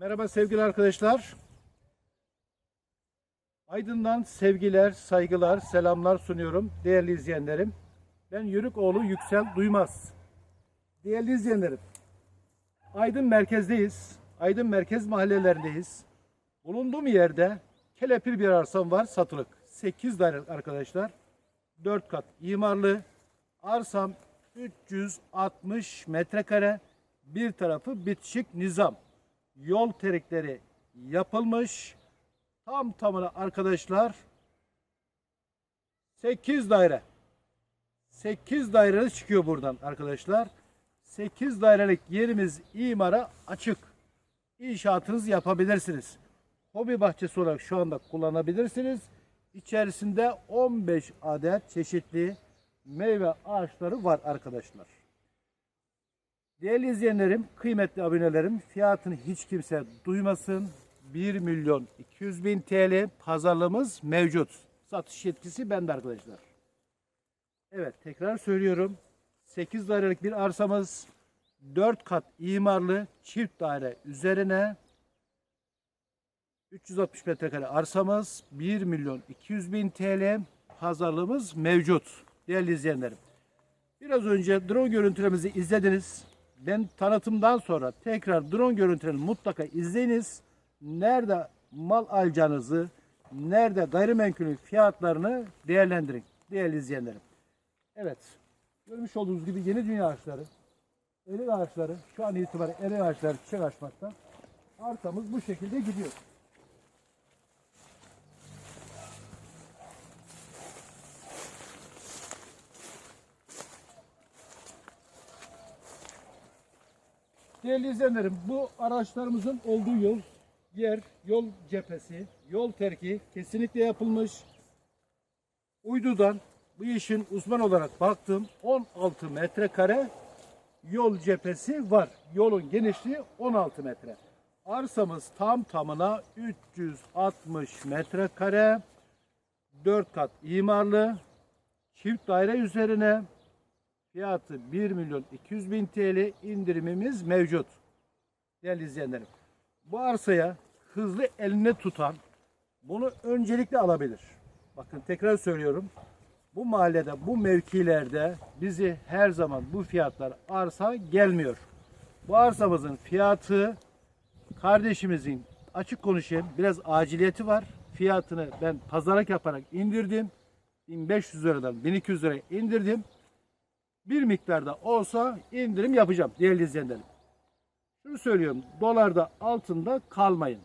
Merhaba sevgili arkadaşlar. Aydın'dan sevgiler, saygılar, selamlar sunuyorum değerli izleyenlerim. Ben Yörükoğlu Yüksel Duymaz. Değerli izleyenlerim, Aydın merkezdeyiz. Aydın merkez mahallelerindeyiz. Bulunduğum yerde kelepir bir arsam var satılık. 8 daire arkadaşlar. 4 kat imarlı. Arsam 360 metrekare. Bir tarafı bitişik nizam. Yol terikleri yapılmış. Tam tamına arkadaşlar 8 daire. 8 daire çıkıyor buradan arkadaşlar. 8 dairelik yerimiz imara açık. İnşaatınızı yapabilirsiniz. Hobi bahçesi olarak şu anda kullanabilirsiniz. İçerisinde 15 adet çeşitli meyve ağaçları var arkadaşlar. Değerli izleyenlerim, kıymetli abonelerim, fiyatını hiç kimse duymasın. 1 milyon 200 bin TL pazarlığımız mevcut. Satış yetkisi bende arkadaşlar. Evet tekrar söylüyorum. 8 dairelik bir arsamız 4 kat imarlı çift daire üzerine 360 metrekare arsamız 1 milyon 200 bin TL pazarlığımız mevcut. Değerli izleyenlerim. Biraz önce drone görüntülerimizi izlediniz. Ben tanıtımdan sonra tekrar drone görüntülerini mutlaka izleyiniz. Nerede mal alacağınızı, nerede gayrimenkulün fiyatlarını değerlendirin değerli izleyenlerim. Evet. Görmüş olduğunuz gibi yeni dünya ağaçları, erik ağaçları, şu an itibariyle erik ağaçları çiçek açmakta. Arsamız bu şekilde gidiyor. Değerli izleyenlerim, bu araçlarımızın olduğu yol, yer, yol cephesi, yol terki kesinlikle yapılmış. Uydudan bu işin uzman olarak baktım 16 metrekare yol cephesi var. Yolun genişliği 16 metre. Arsamız tam tamına 360 metrekare 4 kat imarlı çift daire üzerine fiyatı 1 milyon 200 bin TL indirimimiz mevcut. Değerli izleyenlerim. Bu arsaya hızlı eline tutan bunu öncelikle alabilir. Bakın tekrar söylüyorum. Bu mahallede, bu mevkilerde bizi her zaman bu fiyatlar arsa gelmiyor. Bu arsamızın fiyatı kardeşimizin açık konuşayım biraz aciliyeti var. Fiyatını ben pazarlık yaparak indirdim. 1500 liradan 1200 liraya indirdim. Bir miktarda olsa indirim yapacağım değerli izleyenlerim. Şunu söylüyorum. Dolarda altında kalmayın.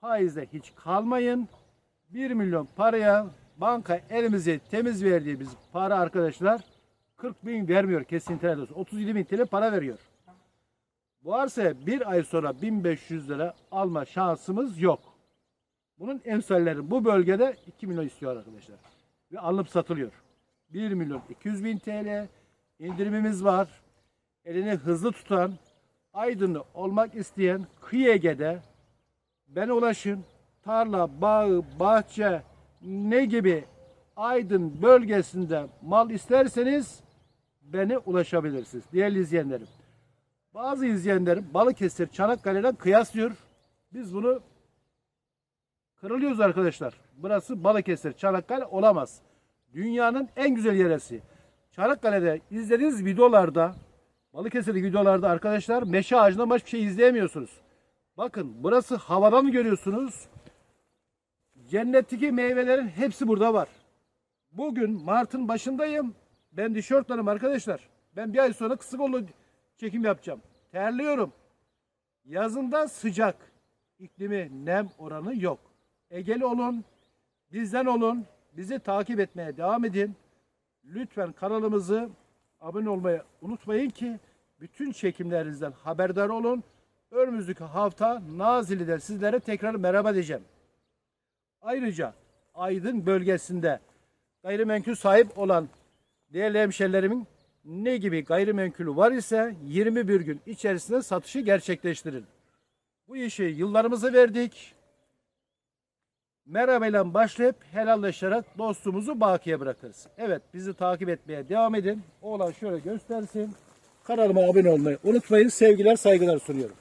Faizde hiç kalmayın. 1 milyon paraya banka elimize temiz verdiği biz para arkadaşlar 40 bin vermiyor kesinlikle olsun. 37 bin TL para veriyor. Bu arsaya bir ay sonra 1500 lira alma şansımız yok. Bunun emsalleri bu bölgede 2 milyon istiyor arkadaşlar. Ve alınıp satılıyor. 1 milyon 200 bin TL indirimimiz var. Elini hızlı tutan, aydınlı olmak isteyen kıyı Ege'de bana ulaşın. Tarla, bağ, bahçe, ne gibi Aydın bölgesinde mal isterseniz beni ulaşabilirsiniz. Değerli izleyenlerim. Bazı izleyenlerim Balıkesir, Çanakkale'den kıyaslıyor. Biz bunu kırılıyoruz arkadaşlar. Burası Balıkesir, Çanakkale olamaz. Dünyanın en güzel yeresi. Çanakkale'de izlediğiniz videolarda, Balıkesir'deki videolarda arkadaşlar meşe ağacından başka bir şey izleyemiyorsunuz. Bakın burası havadan görüyorsunuz. Cennetteki meyvelerin hepsi burada var. Bugün Mart'ın başındayım. Ben tişörtlerim arkadaşlar. Ben bir ay sonra kısa kollu çekim yapacağım. Terliyorum. Yazında sıcak. İklimi, nem oranı yok. Egeli olun. Bizden olun. Bizi takip etmeye devam edin. Lütfen kanalımızı abone olmayı unutmayın ki bütün çekimlerinizden haberdar olun. Önümüzdeki hafta Nazilli'de sizlere tekrar merhaba diyeceğim. Ayrıca Aydın bölgesinde gayrimenkul sahip olan değerli hemşerilerimin ne gibi gayrimenkulü var ise 21 gün içerisinde satışı gerçekleştirin. Bu işi yıllarımızı verdik. Merhabayla başlayıp helalleşerek dostumuzu bakiye bırakırız. Evet bizi takip etmeye devam edin. Oğlan şöyle göstersin. Kanalıma abone olmayı unutmayın. Sevgiler saygılar sunuyorum.